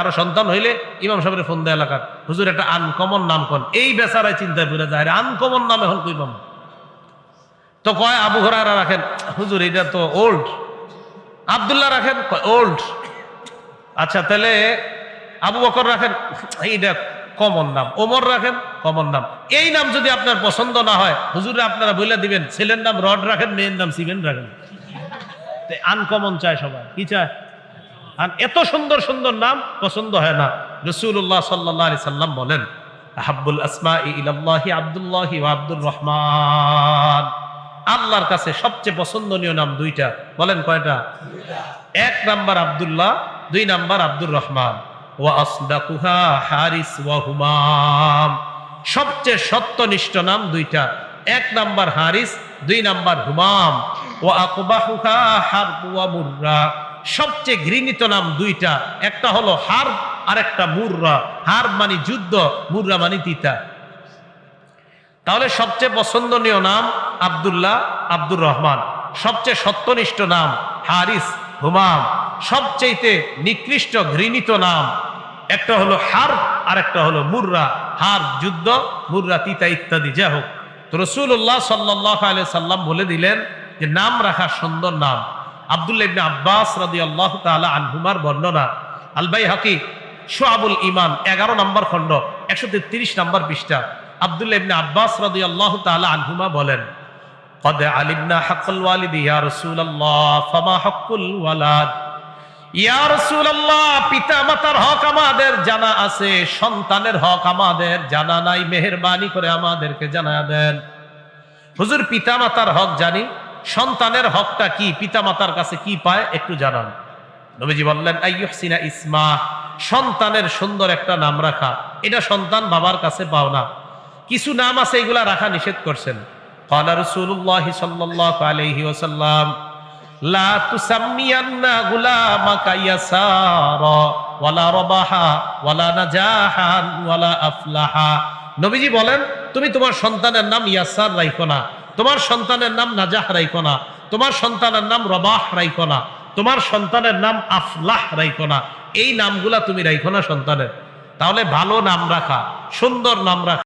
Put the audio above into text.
আরও সন্তান হইলে ইমাম সাহেবের ফোন দেয় এলাকার হুজুর একটা আনকমন নাম কন এই বেচারায় চিন্তায় পড়ে যায় আনকমন নামে হল কইবাম তো কয়, আবু হরারা রাখেন। হুজুর, এটা তো ওল্ড আবদুল্লাহ রাখেন ওল্ড আচ্ছা তাহলে আবু বকর রাখেন। এইটা কমন নাম। ওমর রাখেন? কমন নাম। এই নাম যদি আপনার পছন্দ না হয় হুজুরে আপনারা বলে দিবেন, ছেলের নাম রড রাখেন, মেয়ের নাম সিমেন্ট রাখেন। আনকমন চায় সবাই। কি চায়? আর এত সুন্দর সুন্দর নাম পছন্দ হয় না। রসুল্লাহ সাল্লাহ সাল্লাম বলেন আহাবুল আসমা ইলাল্লাহি আব্দুল্লাহি আব্দুর রহমান। আল্লাহর কাছে সবচেয়ে পছন্দনীয় নাম দুইটা। বলেন কয়টা? এক নাম্বার আব্দুল্লাহ, দুই নাম্বার আব্দুর রহমান। ওয়া আসদাকুহা হারিস ওয়া হুমাম। সবচেয়ে সত্যনিষ্ঠ নাম দুইটা। এক নাম্বার হারিস, দুই নাম্বার হুমাম। ওয়া আকবাহুহা হারব ওয়া মুররা। সবচেয়ে ঘৃণিত নাম দুইটা। একটা হলো হার আর একটা মুররা। হার মানে যুদ্ধ, মুররা মানে তিতা। তাহলে সবচেয়ে পছন্দনীয় নাম আব্দুল্লাহ আব্দুর রহমান। সবচেয়ে সত্যনিষ্ঠ নাম হারিস হুমাম। সবচেয়েতে নিকৃষ্ট ঘৃণিত নাম একটা হলো হার আর একটা হলো মুররা। হার যুদ্ধ, মুররা তিতা ইত্যাদি। যা হোক, তো রসুল্লাহ সাল্লাহ আলিয়া সাল্লাম বলে দিলেন যে, নাম রাখা সুন্দর নাম। আবদুল্লাহ ইবনে আব্বাস রাদি আল্লাহ তাআলা আনহুমার বর্ণনা আলবাই হাকি সোয়াবুল ইমান এগারো নম্বর খণ্ড একশো তেত্রিশ নম্বর পৃষ্ঠা আবদুল্লাহ ইবনে আব্বাস রাদি আল্লাহ তাআলা আনহুমা বলেন قد علمنا حق الوالد يا رسول الله فما حق الولد ইয়া রাসূলুল্লাহ পিতা মাতার হক আমাদের জানা আছে সন্তানের হক আমাদের জানা নাই মেহেরবানি করে আমাদেরকে জানা দেন হুজুর পিতা মাতার হক জানি সন্তানের হকটা কি, পিতামাতার কাছে কি পায়, একটু জানান। নবীজি বললেন, আইয়ুহসিনা ইসমা সন্তানের সুন্দর একটা নাম রাখা। এটা সন্তান বাবার কাছে পাও না। কিছু নাম আছে, এগুলা রাখা নিষেধ করছেন। লা তুসাম্মিয়ান্না ওয়ালা ওয়ালা নাজাহান ওয়ালা আফলাহা। নবীজি বলেন, তুমি তোমার সন্তানের নাম ইয়াসার রাখো না। তোমার সন্তানের নাম নাজাহ রাইকোনা, তোমার সন্তানের নাম রবাহ রাইকোনা, তোমার সন্তানের নাম আফলাহ রাইকোনা। এই নামগুলা তুমি রাইখো না সন্তানের। তাহলে ভালো নাম রাখা, সুন্দর নাম রাখা।